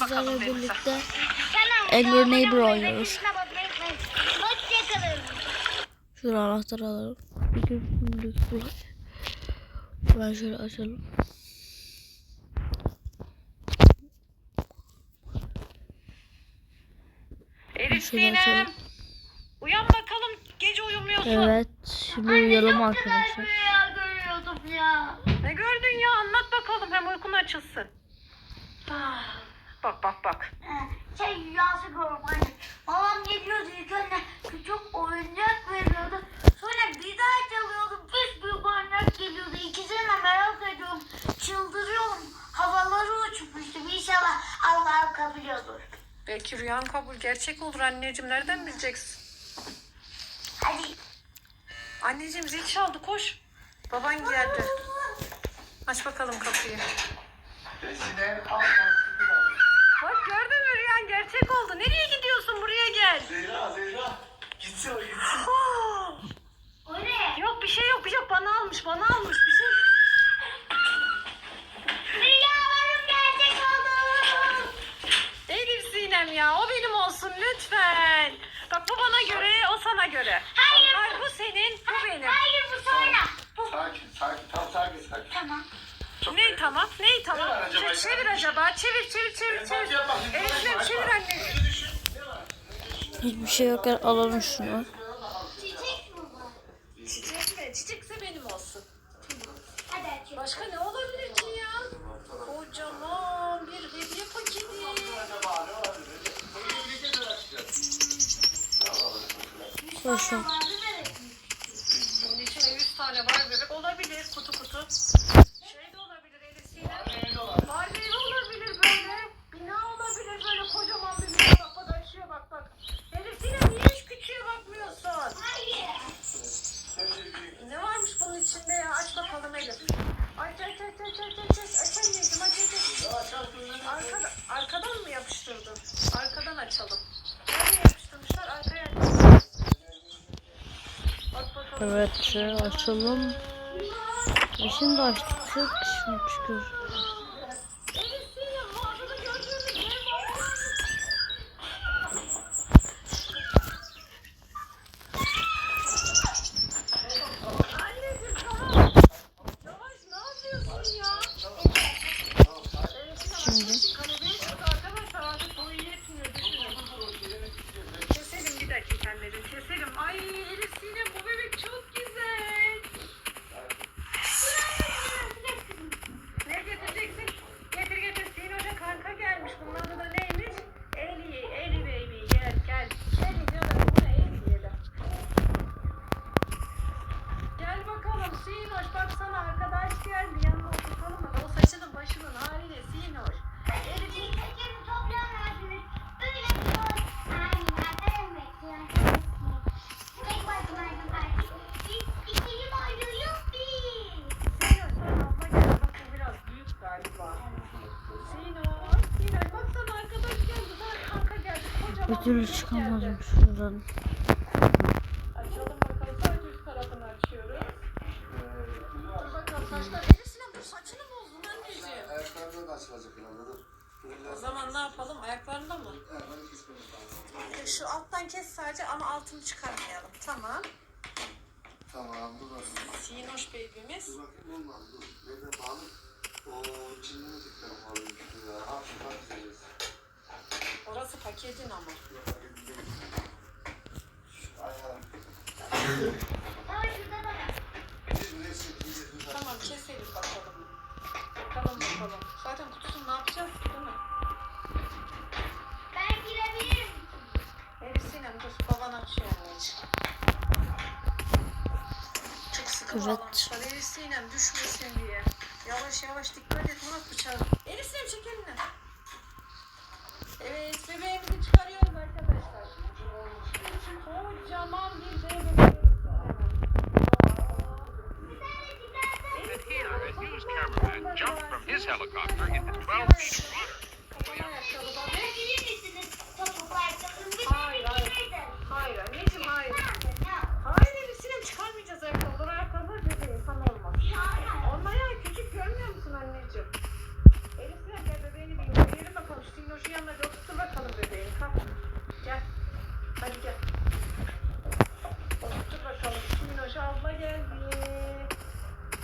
sizlerle birlikte. Angry Neighbor oynuyoruz. Şöyle anahtarı alalım. Ben şöyle açalım. Şöyle açalım. Uyan bakalım. Gece uyumuyorsun. Evet. Şimdi uyuyalım arkadaşlar. Ne gördün ya? Anlat bakalım. Hem uykun açılsın. Ah, Bak bak bak. Şey rüyası gördüm anne. Babam geliyordu ilk önce küçük oyuncak veriyordu. Sonra bir daha çalıyordu. Büyük büyük oyuncak geliyordu. İkisini merak ediyorum. Çıldırıyorum. Havaları uçmuştu. İnşallah Allah'ım kabul olur. Belki rüyan kabul gerçek olur anneciğim. Nereden bileceksin? Hadi. Anneciğim zil çaldı koş. Baban geldi. Aç bakalım kapıyı. Sıkı al. Bak gördün mü rüyan gerçek oldu. Nereye gidiyorsun? Buraya gel. Zehra Zehra. Gitsin o gitsin. O ne? Yok bir şey yok. Bir şey yok. Bana almış. Bana almış bir şey. Rüyalarım gerçek oldu. Elif Sinem ya. O benim olsun lütfen. Bak bu bana göre, o sana göre. Hayır. Hayır bu senin, bu benim. Hayır bu sonra. Sakin sakin tam sakin sakin. Tamam. Ney tamam, ney tamam. Ne acaba? Çevir, çevir acaba, çevir, çevir, çevir, çevir. Hadi çevir bak. anneciğim. Ne düşün? Ne var? Hiçbir şey yokken alalım şunu. Çiçek mi var? Çiçek mi? Çiçekse benim olsun. Başka ne olabilir ki ya? Kocaman bir hediye paketi. Boşver. Bunun içine 100 tane var bebek olabilir. Kutu kutu. Evet açalım. Şimdi açtık. Çok şimdi çıkıyor. Elif Sinem mağazada gördüğümüz ne var? Anneciğim tamam. Yavaş ne yapıyorsun ya? Şimdi. Kanadı çıktı arkadaşlar artık boyu yetmiyor düşünün. Keselim bir dakika anneciğim keselim. Ay Elif Sinem bu bebek çok güzel. Ne getireceksin? Getir getir Sinem Hoca kanka gelmiş. Bunun adı da neymiş? Eli, Eli baby gel gel. Eli diyorlar buna Eli diyelim. Gel bakalım Sinoş baksana arkadaş geldi yanına oturtalım da o saçının başının haline Sinoş. Elif Sinoş sen abla gel bak bu biraz büyük galiba. Sinoş, Sinoş baksana arkadaş geldi sana kanka geldi kocaman Bir türlü bebek çıkamadım geldi. şuradan. Açalım bakalım sadece üst tarafını açıyoruz. Dur bakalım saçlar. Elif Sinem bu saçını bozdun anneciğim. Ayaklarından da açılacak herhalde. Dur. O zaman ne yapalım ayaklarında mı? Lazım. Şu alttan kes sadece ama altını çıkarmayalım. Tamam. Tamam dur bakayım. Sinoş baby'miz. Dur bakayım olmadı dur. Nereden bağlı? O içinden mi tıklarım alayım şunu ya. Ha şuradan dizeceğiz. Orası paketin ama. Tamam keselim bakalım. Bakalım bakalım. Zaten kutusunu ne yapacağız değil mi? Elif Sinem dur baban açıyor anneciğim. Çok sıkı Evet. bağlamışlar. Elif Sinem düşmesin diye. Yavaş yavaş dikkat et Murat bıçağı. Elif Sinem çek elini. Evet bebeğimizi çıkarıyoruz arkadaşlar. Kocaman bir dev bebeğimiz. That he, a news cameraman, jumped from his helicopter into 12 feet of water. Kapalı ayakkabı bak. Hayır hayır. Hayır anneciğim hayır. Hayır Elif Sinem çıkarmayacağız ayakkabıları. Ayakkabılar bebeğin sana olmaz. Onun ayağı küçük görmüyor musun anneciğim? Elif Sinem gel bebeğini bir Hadi gel. Otur bakalım. Sinoş abla geldi.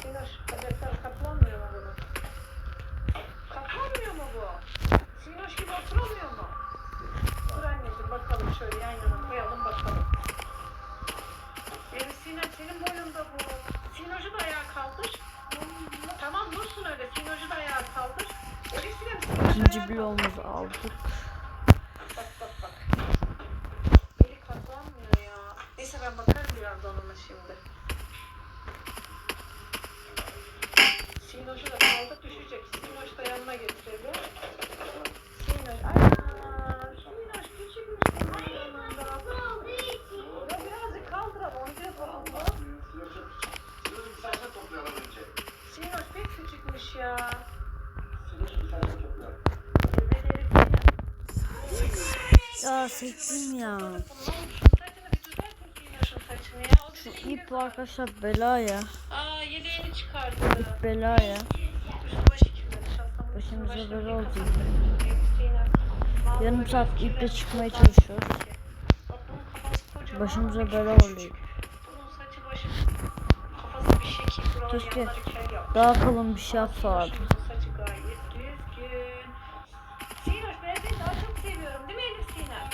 Sinoş bacakları katlanmıyor mu bunun? Katlanmıyor mu bu? Sinoş gibi oturamıyor mu? Dur anneciğim bakalım şöyle yan yana koyalım bakalım. Elif Sinem senin boyunda bu. Sinoş'u da ayağa kaldır. Tamam dursun öyle. Sinoş'u da ayağa kaldır. Elif Sinem Sinoş'u İkinci bloğumuzu aldık. Bak bak bak. Eli katlanmıyor ya. Neyse ben bakarım birazdan ona şimdi. Sinoş'u da kaldı düşecek. Sinoş da yanına getirelim. Sinoş. Ay Sinoş küçükmüş yanında. Ya birazcık önce. Sinoş pek küçükmüş ya. Sinoş'u bir saçma toplayalım. Evet Elif Sinem. Ya sektim ya. Şu ip arkadaşlar bela ya. Aa yeleğini çıkardı. Bela ya. Başımıza oldu. yıkasın. Yarım saat iple çıkmaya çalışıyoruz. Başımıza bela oluyor. Keşke. Daha kalın bir şey yapsalardı. Başımızın saçı gayet düzgün. Sinoş ben seni daha çok seviyorum değil mi Elif Sinem?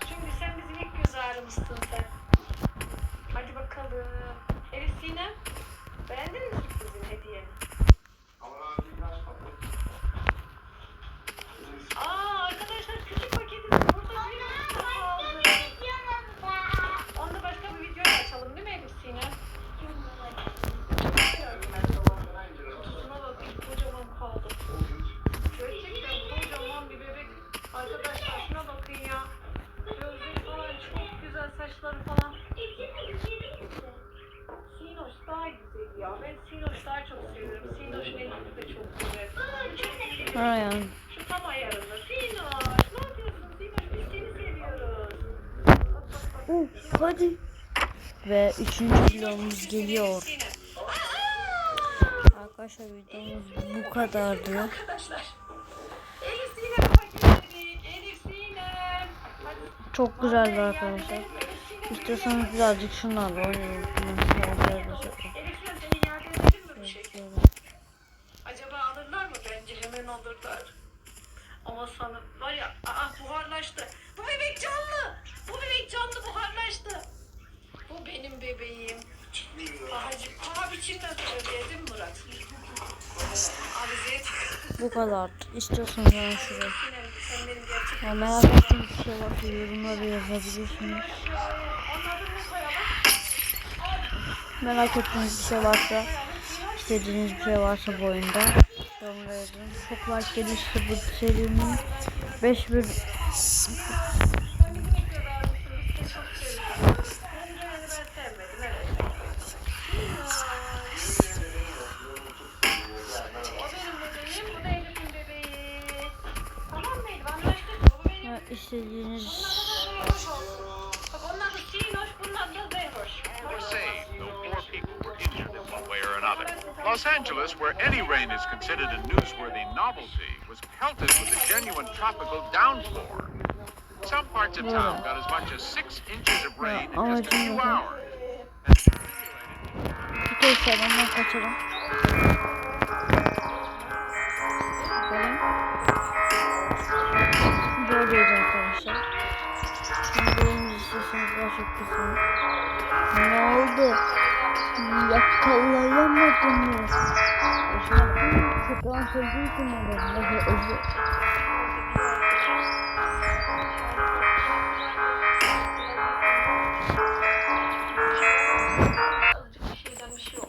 Çünkü sen bizim ilk göz ağrımızsın sen. Hadi bakalım. Elif Sinem beğendin mi sürprizin hediyeni? Ama ben bir ilaç kapatayım. Aa arkadaşlar küçük paketimiz burada büyük bir kutu aldı. Onu da başka bir videoda açalım değil mi Elif Sinem? Kutusuna bakayım kocaman kaldı. Gerçekten kocaman bir bebek. Arkadaşlar şuna bakın ya. Gözleri falan çok güzel saçları falan. Sinoş daha güzel ya. Ben Sinoş daha çok seviyorum. Sinoş'un elbise de çok güzel. Bu çok güzel. Ha yani. Şu tam ayarında. Sinoş ne yapıyorsun Sinoş? Biz seni seviyoruz. Bak, bak, bak. Uh, hadi. Ve üçüncü bloğumuz geliyor. Arkadaşlar videomuz bu kadardı. Çok güzeldi arkadaşlar. İstiyorsanız birazcık şunlarla oynayalım. Acaba alırlar mı? Bence hemen alırlar. Ama sana var ya aa buharlaştı. Bu bebek canlı. Bu bebek canlı buharlaştı. Bu benim bebeğim. Bahacım. Aha biçimden söylüyor değil mi Murat? Abiziye tak. Bu kadar. İstiyorsanız ben şuraya. Ya merak ettiğiniz bir şey varsa yorumlara yazabilirsiniz. Merak ettiğiniz bir şey varsa, istediğiniz bir şey varsa bu oyunda yazın. Çok like gelirse bu serinin. 5 bir Sen Los Angeles, where any rain is considered a newsworthy novelty, was pelted with a genuine tropical downpour. Some parts of town got as much as six inches of rain in just a few hours. bir kez salondan kaçalım. Bakalım. Arkadaşlar. Şimdi benim istiyorsanız daha çok. Ne oldu? Yakalayamadım ya. Yaşattım. Köpeğin sevdiği için şey oldu.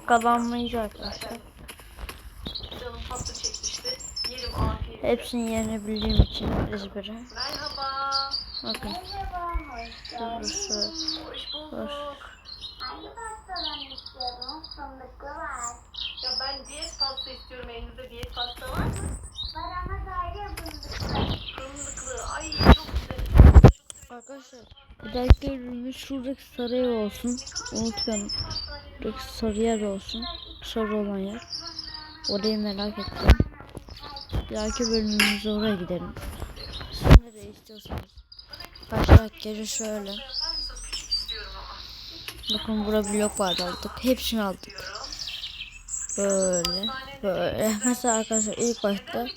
Kazanmayız arkadaşlar. Canım tatlı çekmişti. Yerim afiyet. Hepsini yenebildiğim için ezbere. Merhaba. Bakın. Burası. Fındıklı var. Ya ben diyet pasta istiyorum. Elinizde diyet pasta var mı? Var ama sadece fındıklı. Fındıklı. Ay çok güzel. Arkadaşlar bir dahaki ürünümüz şuradaki sarı ev olsun. Unutmayın. Buradaki sarı yer olsun. Sarı olan yer. Orayı merak ettim. Bir dahaki bölümümüzde oraya gidelim. Siz nereye istiyorsanız. Olarak gece şöyle. Bakın burada blok vardı aldık. Hepsini aldık. Böyle böyle. Mesela arkadaşlar ilk başta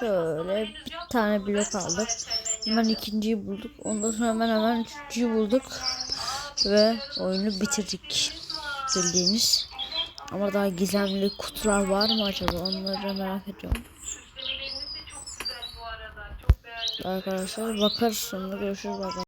şöyle bir tane blok aldık. Hemen ikinciyi bulduk. Ondan sonra hemen hemen üçüncüyü bulduk. Ve oyunu bitirdik. Bildiğiniz. Ama daha gizemli kutular var mı acaba? Onları merak ediyorum. Arkadaşlar bakarız sonra görüşürüz. Bye.